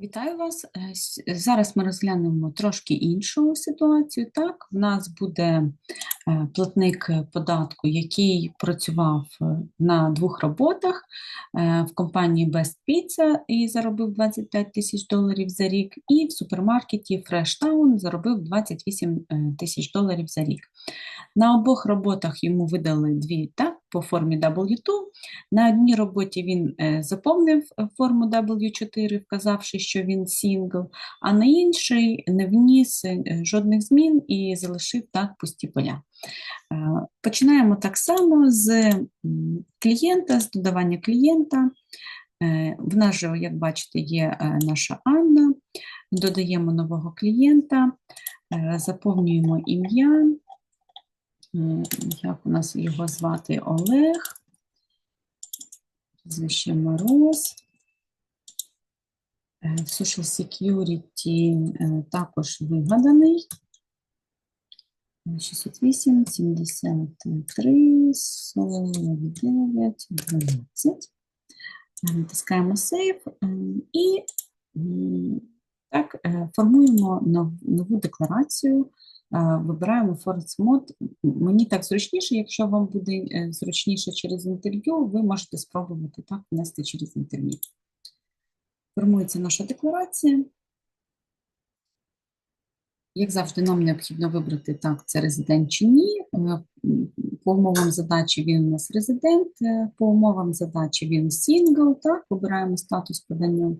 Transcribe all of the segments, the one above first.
Вітаю вас. Е, Зараз ми розглянемо трошки іншу ситуацію. Так, в нас буде е, платник податку, який працював е, на двох роботах в компанії Best Pizza і заробив 25 тисяч доларів за рік, і в супермаркеті Fresh Town заробив 28 е, тисяч доларів за рік. На обох роботах йому видали дві так, по формі W2. На одній роботі він е, заповнив е, форму W4, вказавши, що він сингл, а на іншій не вніс е, жодних змін і залишив так пусті поля. Починаємо так само з клієнта, з додавання клієнта. В нас же, як бачите, є наша Анна. Додаємо нового клієнта, заповнюємо ім'я. М, Як у нас його звати Олег. Прізвище Мороз. Е, Social Security е, також вигаданий. Е, 608, 73, 49, 12. Е, Натискаємо Save е, і так, е, формуємо нов- нову декларацію. Вибираємо Forest Mode. Мені так зручніше, якщо вам буде е, зручніше через інтерв'ю, ви можете спробувати так внести через інтерв'ю. Формується наша декларація. Як завжди, нам необхідно вибрати, так, це резидент чи ні. Е, По умовам задачі він у нас резидент, е, по умовам задачі він сингл, так, обираємо статус подання.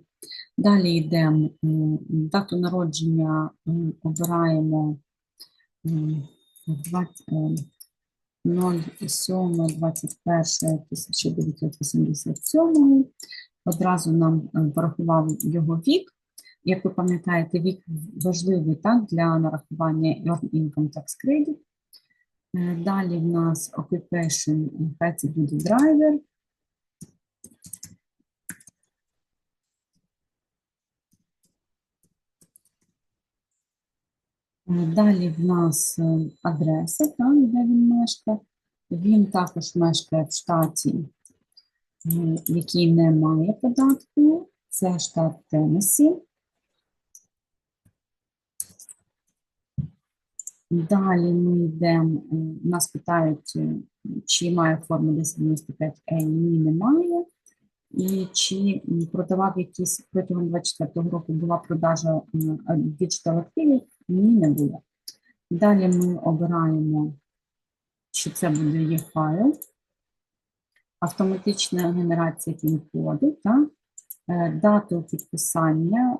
Далі йдемо дату народження, обираємо м, 20, е, 07.21.1987. Одразу нам е, порахував його вік. Як ви пам'ятаєте, вік важливий так, для нарахування Earned Income Tax Credit. Е, Далі в нас occupation, хай це буде драйвер. Е, Далі в нас е, адреса, так, де він мешкає. Він також мешкає в штаті, е, який не має податку. Це штат Теннессі. Далі ми йдемо, е, нас питають, е, чи має форму 1095 Ні, немає. І чи продавав якісь протягом 24 року була продажа діджитал активів? Ні, не було. Далі ми обираємо, що це буде є файл, автоматична генерація пін-коду. Е, дату підписання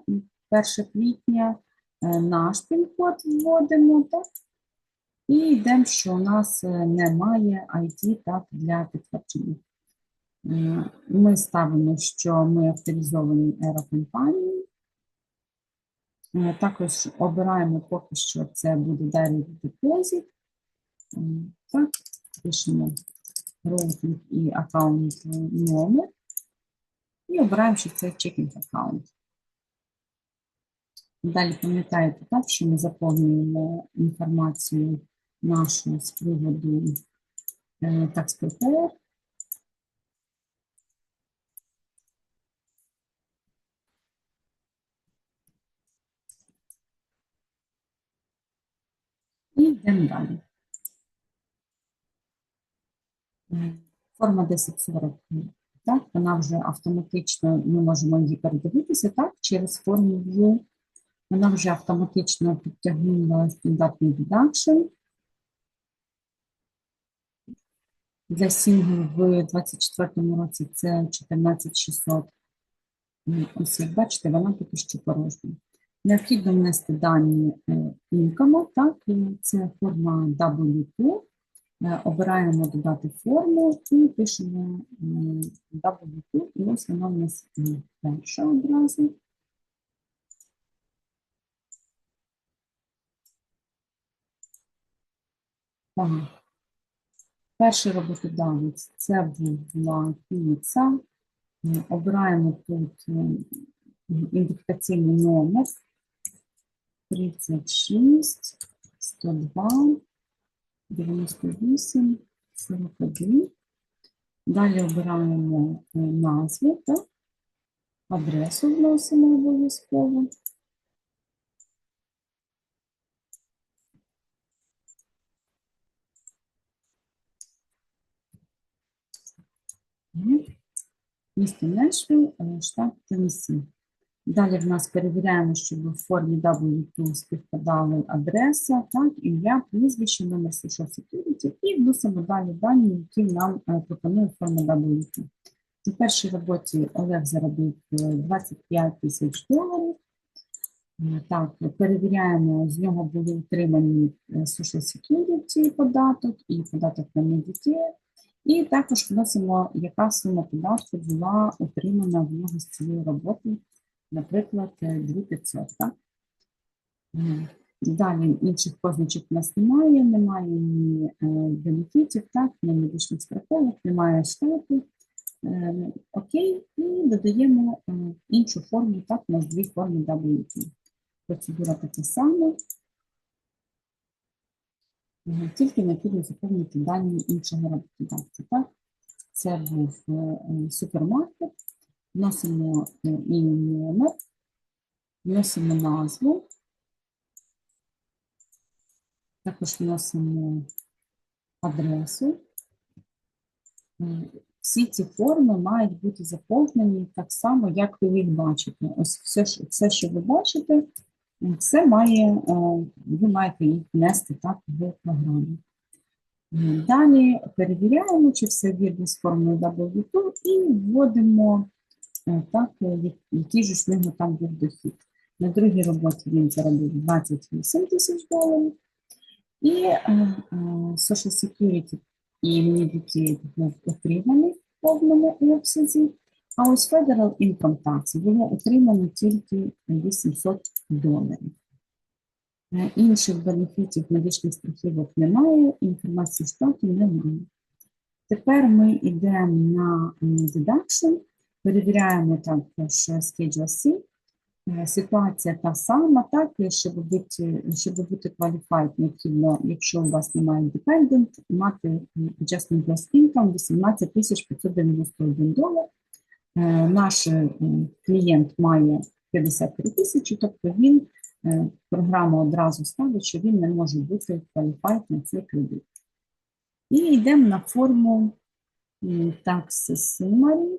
1 квітня, е, наш пін-код вводимо, так? І йдемо, що у нас е, немає ID так, для підтвердження. Ми ставимо, що ми авторизовані аерокомпанії. Е, Також обираємо поки що це буде Direct Deposit. Е, Так, пишемо роутинг і аккаунт номер. І обираємо, що це чекінг аккаунт. Далі пам'ятаєте, так, що ми заповнюємо інформацію нашу з приводу е, Далі. Е, Форма 1040, так, вона вже автоматично, ми можемо її передивитися, так, через форму View. Вона вже автоматично підтягнула стандартний deduction. Для сінгл в 24 році це 14600. М, Ось як бачите, вона поки що порожня. Необхідно внести дані е, так, і це форма W2. Е, Обираємо додати форму і пишемо м, W2, і ось вона в нас перша одразу. Так. Перший роботодавець це була піца. Обираємо тут ідентифікаційний номер 36 102 98 41. Далі обираємо е, назву, так? Адресу вносимо обов'язково. Місто Нешвіл, штат Теннессі. Далі в нас перевіряємо, щоб в формі W2 співпадали адреса, так, ім'я, прізвище, номер social security і вносимо далі дані, які нам е, пропонує форма W2. У першій роботі Олег заробив е, 25 тисяч доларів. Е, Так, перевіряємо, з нього були отримані е, Social Security податок і податок на Medicare. І також вносимо, яка сума податку була отримана в нього з цієї роботи, наприклад, е, 2500. Так? Е, Далі інших позначок у нас немає, немає ні е, бенефітів, так, ні медичних страховок, немає штату. Е, Окей, і додаємо іншу форму, так, у нас дві форми WT. Процедура така сама. Тільки необхідно заповнити дані іншого роботодавця. Так? Це був супермаркет. Вносимо е, номер, вносимо назву. Також вносимо адресу. Е, Всі ці форми мають бути заповнені так само, як ви їх бачите. Ось все, все що ви бачите, е, це має, е, ви маєте їх внести так в програму. Е, Далі перевіряємо, чи все вірно з формою W2 і вводимо е, так, е, який же ж в нього там був дохід. На другій роботі він заробив 28 тисяч доларів. І е, е, Social Security і Medicare був отриманий в повному обсязі, а ось Federal Income Tax було отримано тільки 800 доларів. Е, Інших бенефітів медичних страхівок немає, інформації штату немає. Тепер ми йдемо на deduction, перевіряємо також Schedule C. Е, Ситуація та сама, так, щоб бути, щоб бути qualified, необхідно, якщо у вас немає dependent, мати adjustment gross income 18 591 долар. Е, Наш е, клієнт має 53 тисячі, тобто він, програма одразу ставить, що він не може бути qualified на цей кредит. І йдемо на форму Tax Summary,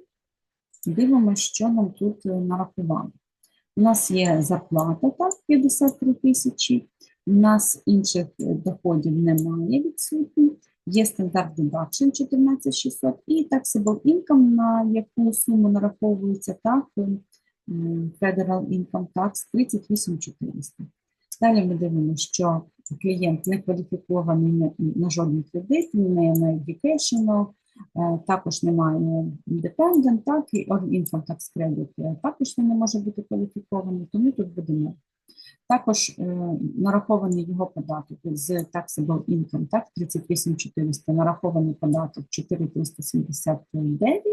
дивимося, що нам тут е, нарахували. У нас є зарплата, так, 53 тисячі, у нас інших е, доходів немає відсутні, є стандарт deduction 14600 і taxable income, на яку суму нараховується, так, е, Federal Income Tax 38400. Далі ми дивимося, що клієнт не кваліфікований на, жодний кредит, не на educational, Також немає independent, так, і income tax credit е, також не може бути кваліфікований, тому тут буде будемо. Також е, нарахований його податок з taxable income, так, 38400, нарахований податок 4379,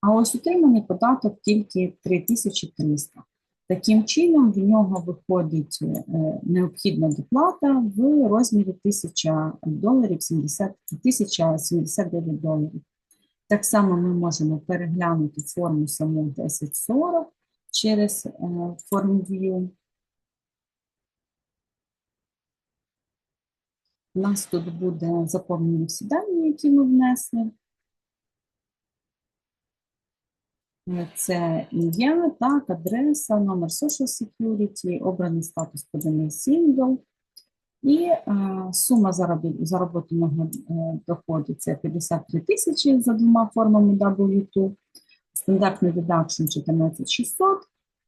а ось отриманий податок тільки 3300. Таким чином, в нього виходить е, необхідна доплата в розмірі 1000 доларів 70, 1079 доларів. Так само ми можемо переглянути форму саму 1040 через е, форму View. У нас тут буде заповнені всі дані, які ми внесли. Е, Це ім'я, так, адреса, номер Social Security, обраний статус поданий сингл. І е, сума зароботаного е, доходу це 53 тисячі за двома формами W2, стандартний deduction 14600,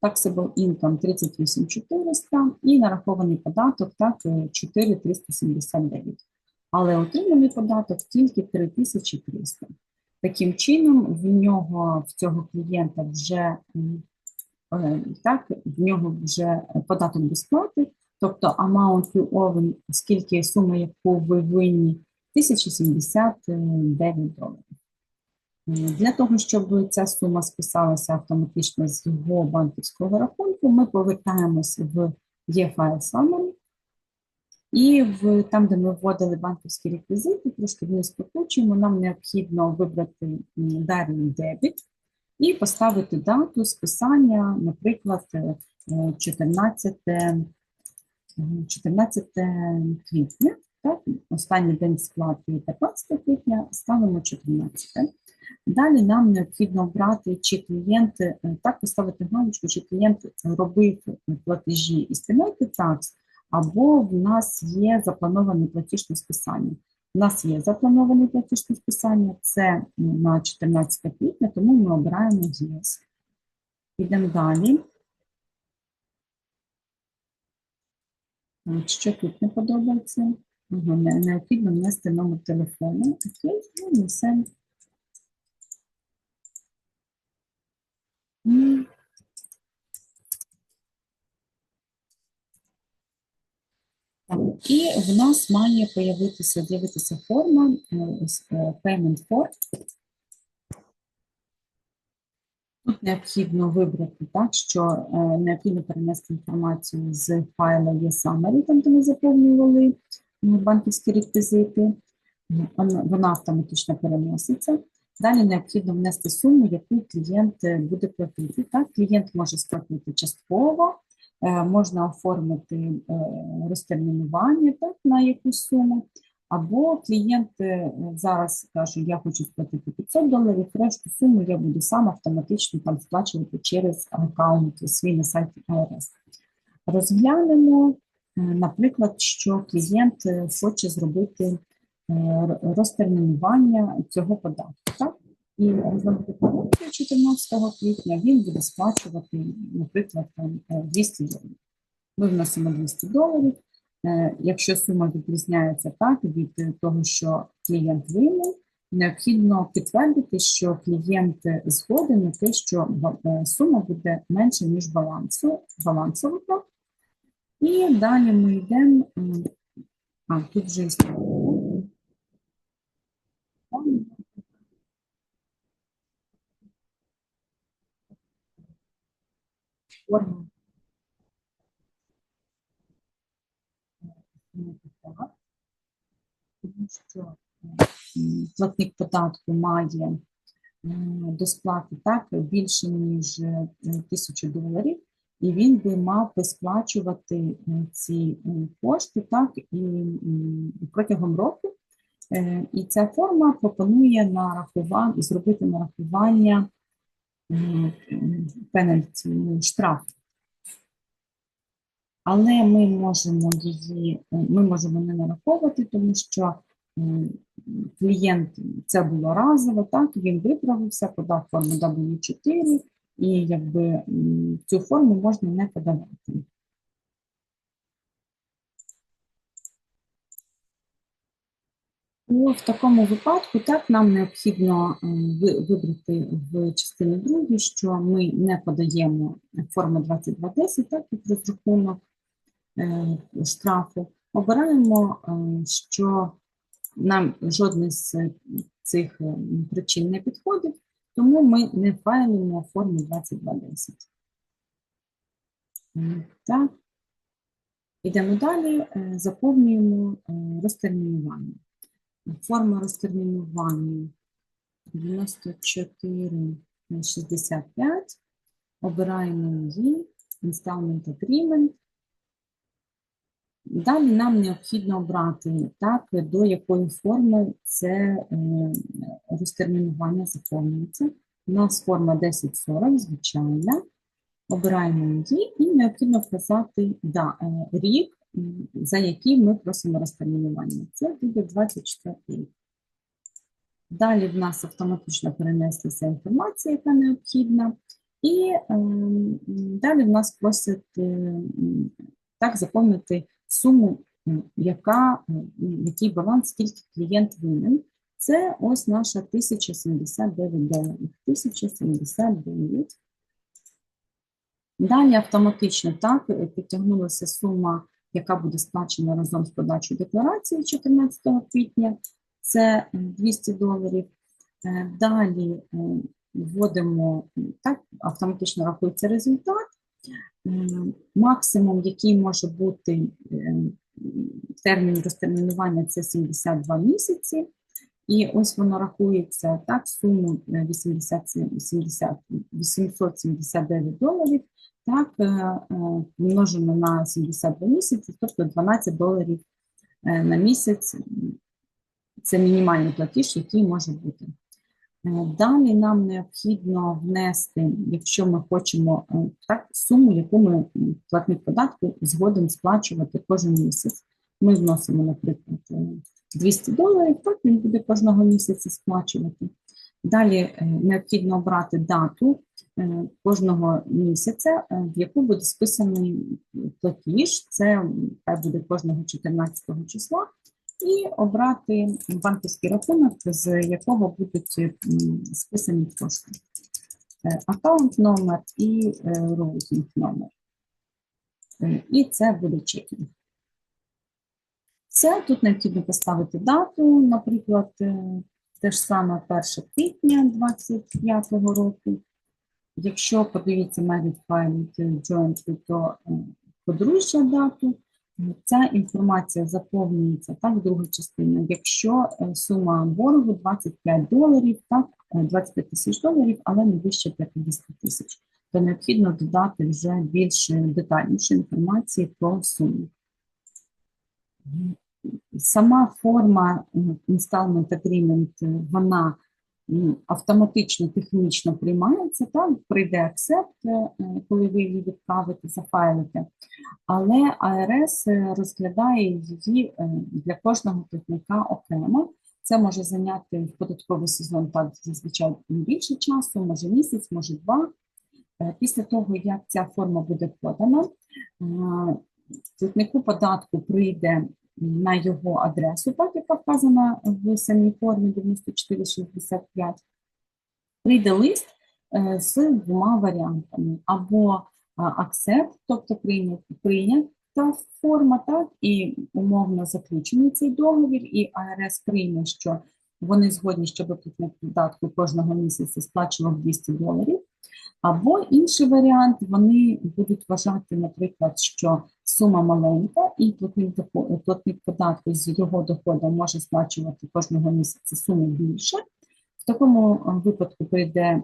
taxable income 38400 і нарахований податок так, е, 4379. Але отриманий податок тільки 3300. Таким чином, в нього, в цього клієнта вже е, так, в нього вже податок безплати, тобто amount you owe, скільки сума, яку ви винні, 1079 доларів. Для того, щоб ця сума списалася автоматично з його банківського рахунку, ми повертаємось в e-file summary, і в, там, де ми вводили банківські реквізити, трошки вниз покручуємо, нам необхідно вибрати Direct Debit. і поставити дату списання, наприклад, е, е, 14, е, 14 квітня. Так? Останній день сплати 15 квітня, ставимо 14. Далі нам необхідно обрати, чи клієнт, е, так поставити галочку, чи клієнт робив платежі Penalty Tax, або в нас є запланований платіж на списання. У нас є запланований платіж на списання, це на 14 квітня, тому ми обираємо ЄС. Йдемо далі. Що тут не подобається? Не- необхідно внести номер телефону. Окей, ну. М. І в нас має появитися, з'явитися форма е, е, Payment for. Тут необхідно вибрати так, що е, необхідно перенести інформацію з файла e-summary, там де ми заповнювали банківські реквізити. Вона- автоматично переноситься. Далі необхідно внести суму, яку клієнт буде платити. Так, клієнт може сплатити частково, можна оформити е, розтермінування так, на якусь суму. Або клієнт е, зараз каже, я хочу сплатити 500 доларів, решту суму я буду сам автоматично там сплачувати через аккаунт свій на сайті АРС. Розглянемо, е, наприклад, що клієнт е, хоче зробити е, розтермінування цього податку. Так? І розробити податку 14 квітня він буде сплачувати, наприклад, е, 200 доларів. Ми вносимо 200 доларів. Е, Якщо сума відрізняється так від е, того, що клієнт винен, необхідно підтвердити, що клієнт е, згоден на те, що е, сума буде менше, ніж балансу, балансово. так. І далі ми йдемо. А, тут вже існує. Ну. Тому що платник податку має до сплати так більше ніж е, тисячу доларів, і він би мав би сплачувати е, ці е, кошти так і протягом року. І ця форма пропонує нарахування, зробити нарахування пенальті, штраф. Але ми можемо її, ми можемо не нараховувати, тому що клієнт це було разово, так він виправився, подав форму W4, і якби цю форму можна не подавати. Ну, в такому випадку так нам необхідно е, вибрати в частині другій, що ми не подаємо форму 2210, так як розрахунок е, штрафу. Обираємо, е, що нам жодний з цих е, причин не підходить, тому ми не файлимо форму 2210. Так. Ідемо далі, е, заповнюємо розтермінування. Форма розтермінування 94 на 65. Обираємо її, Installment Agreement. Далі нам необхідно обрати, так, до якої форми це е, розтермінування заповнюється. У нас форма 1040, звичайна. Обираємо її і необхідно вказати да, е, рік, за який ми просимо розтермінування. Це буде 24 рік. Далі в нас автоматично перенеслася інформація, яка необхідна. І ем, далі в нас просять е, так заповнити суму, яка, який баланс, скільки клієнт винен. Це ось наша 1079 доларів. 1079. Далі автоматично так е, підтягнулася сума, яка буде сплачена разом з подачою декларації 14 квітня. Це 200 доларів. Е, Далі е, вводимо так, автоматично рахується результат. Максимум, який може бути термін розтермінування, це 72 місяці. І ось воно рахується так, суму е, 80, 70, 879 доларів, так, е, е, множено на 72 місяці, тобто 12 доларів е, на місяць. Це мінімальний платіж, який може бути. Далі нам необхідно внести, якщо ми хочемо так, суму, яку ми платник податку згоден сплачувати кожен місяць. Ми вносимо, наприклад, е, 200 доларів, так він буде кожного місяця сплачувати. Далі необхідно обрати дату кожного місяця, е, в яку буде списаний платіж. Це буде кожного 14 числа і обрати банківський рахунок, з якого будуть списані кошти. Е, Аккаунт номер і е, роутинг номер. Е, І це буде чекінг. Це тут необхідно поставити дату, наприклад, е, те ж саме 1 квітня 2025 року. Якщо подивіться Married Filed Jointly, то е, подружжя дату. Ця інформація заповнюється так, друга частина. Якщо е, сума боргу 25 доларів, так, е, 25 тисяч доларів, але не вище 50 тисяч, то необхідно додати вже більш детальніше інформації про суму. Сама форма Installment Agreement, е, вона автоматично технічно приймається, так, прийде accept, е, коли ви її відправите, зафайлите, але АРС е, розглядає її е, для кожного платника окремо. Це може зайняти в податковий сезон так зазвичай більше часу, може місяць, може два. Після того, як ця форма буде подана, платнику податку прийде на його адресу, так яка вказана в самій формі 9465, прийде лист е, з двома варіантами: або а, тобто прийнята форма, так, і умовно заключений цей договір, і АРС прийме, що вони згодні, щоб платник податку кожного місяця сплачував 200 доларів. Або інший варіант, вони будуть вважати, наприклад, що сума маленька, і платник, податку з його доходу може сплачувати кожного місяця суму більше. В такому е, випадку прийде е,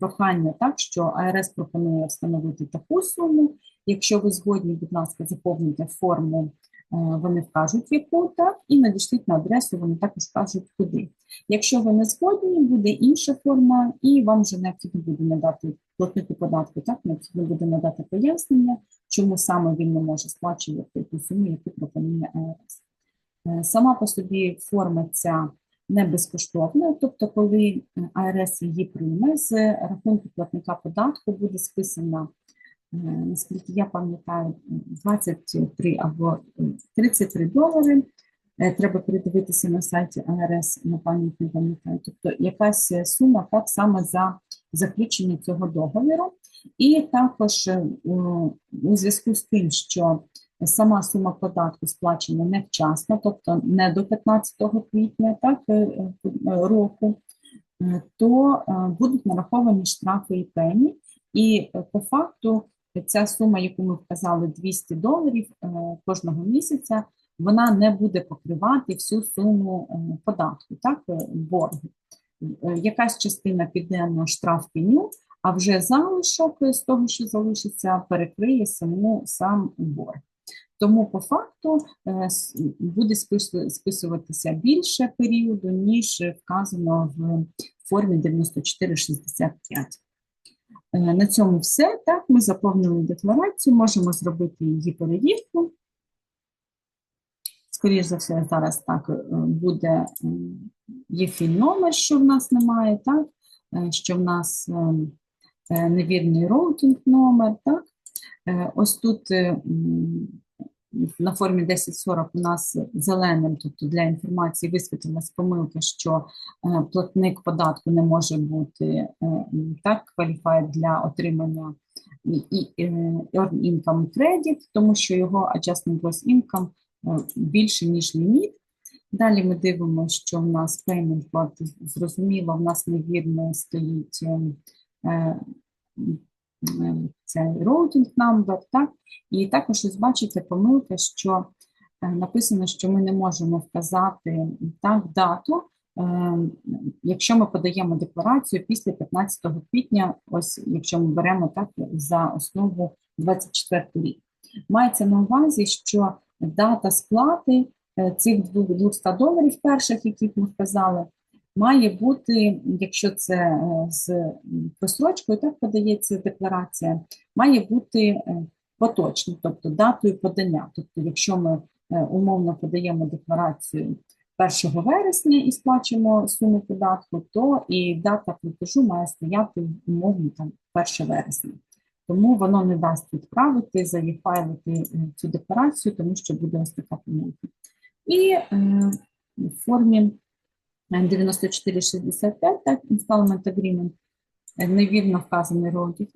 прохання так, що АРС пропонує встановити таку суму. Якщо ви згодні, будь ласка, заповнюйте форму, вони вкажуть яку, так, і надішліть на адресу, вони також вкажуть куди. Якщо ви не згодні, буде інша форма, і вам вже необхідно буде надати платнику податку, так, необхідно буде надати пояснення, чому саме він не може сплачувати ту суму, яку пропонує АРС. Е, Сама по собі форма ця не безкоштовна, тобто, коли е, АРС її прийме, з рахунку платника податку буде списана, е, наскільки я пам'ятаю, 23 або е, 33 долари. Е, Треба передивитися на сайті АРС, на пам'ять не пам'ятаю. Тобто якась е, сума так само за заключення цього договору. І також е, у зв'язку з тим, що сама сума податку сплачена невчасно, тобто не до 15 квітня так, е, е, року, е, то е, будуть нараховані штрафи і пені. І е, по факту ця сума, яку ми вказали, 200 доларів е, кожного місяця, вона не буде покривати всю суму е, податку, так, е, боргу. Якась частина піде на штраф пеню, а вже залишок з того, що залишиться, перекриє саму сам борг. Тому по факту буде спису- списуватися більше періоду, ніж вказано в формі 9465. Е, На цьому все. Так, ми заповнили декларацію, можемо зробити її перевірку. Скоріше за все, зараз так е, буде м, фін-номер, що в нас немає, так? е, що в нас е, невірний роутинг номер. Так? Е, Ось тут е, на формі 1040 у нас зеленим, тобто для інформації висвітлилась помилка, що е, платник податку не може бути е, так qualified для отримання е, Income Credit, тому що його Adjustment Gross Income більше, ніж ліміт. Далі ми дивимося, що в нас payment code, зрозуміло, в нас невірно стоїть це routing number, так? І також ось бачите помилка, що е, написано, що ми не можемо вказати так, дату, е, якщо ми подаємо декларацію після 15 квітня, ось якщо ми беремо так за основу 24 рік. Мається на увазі, що дата сплати е, цих двох- 200 доларів перших, яких ми вказали, має бути, якщо це е, з просрочкою, так подається декларація, має бути е, поточно, тобто датою подання. Тобто, якщо ми е, умовно подаємо декларацію 1 вересня і сплачуємо суму податку, то і дата платежу має стояти умовно там 1 вересня. Тому воно не дасть відправити, заєфайлити цю декларацію, тому що буде ось така помилка. І е, в формі 9465, так, installment agreement, е, невірно вказаний royalty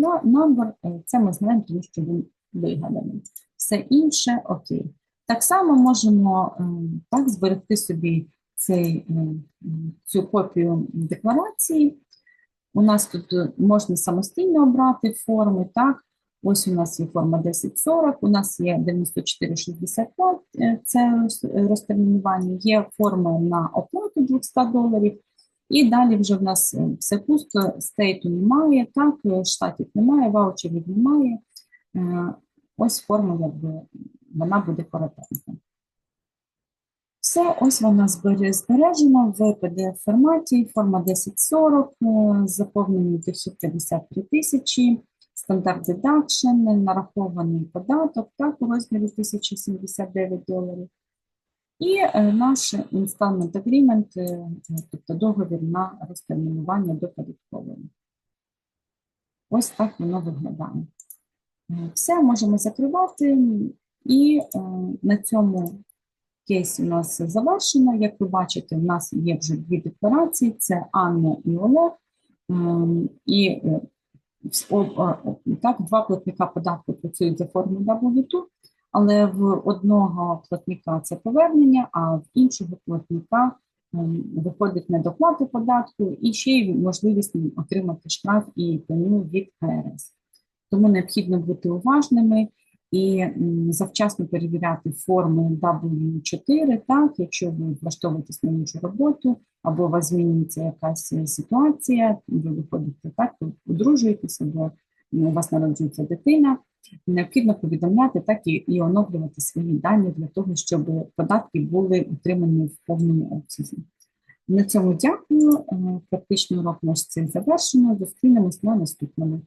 е, це ми знаємо, тому що він вигаданий. Все інше окей. Так само можемо е, так зберегти собі цей, е, цю копію декларації. У нас тут можна самостійно обрати форми, так. Ось у нас є форма 1040, у нас є 9465, е, це роз- розтермінування, є форма на оплату 200 доларів, і далі вже в нас е, все пусто, стейту немає, так, е, штатів немає, ваучерів немає. Ось форма, якби вона буде коротенька. Все, ось вона збере- збережена в PDF форматі, форма 1040, е, заповнений дохід 53 тисячі, стандарт дедакшн, нарахований податок, так, у розмірі 1079 доларів. І е, наш installment agreement, е, тобто договір на розтермінування до податкової. Ось так воно виглядає. Е, Все, можемо закривати. І на цьому кейс у нас завершено. Як ви бачите, у нас є вже дві декларації: це Анна і Олег. Ем, І так, два платника податку працюють за формою W2, але в одного платника це повернення, а в іншого платника ем, виходить недоплати податку і ще й можливість отримати штраф і пеню від КРС. Тому необхідно бути уважними і завчасно перевіряти форми W4, так, якщо ви влаштовуєтесь на іншу роботу, або у вас змінюється якась ситуація, ви виходите так, ви одружуєтесь, або у вас народжується дитина, необхідно повідомляти так і, і оновлювати свої дані для того, щоб податки були отримані в повному обсязі. На цьому дякую. Е, Практичний урок наш цей завершено. Зустрінемось на наступному.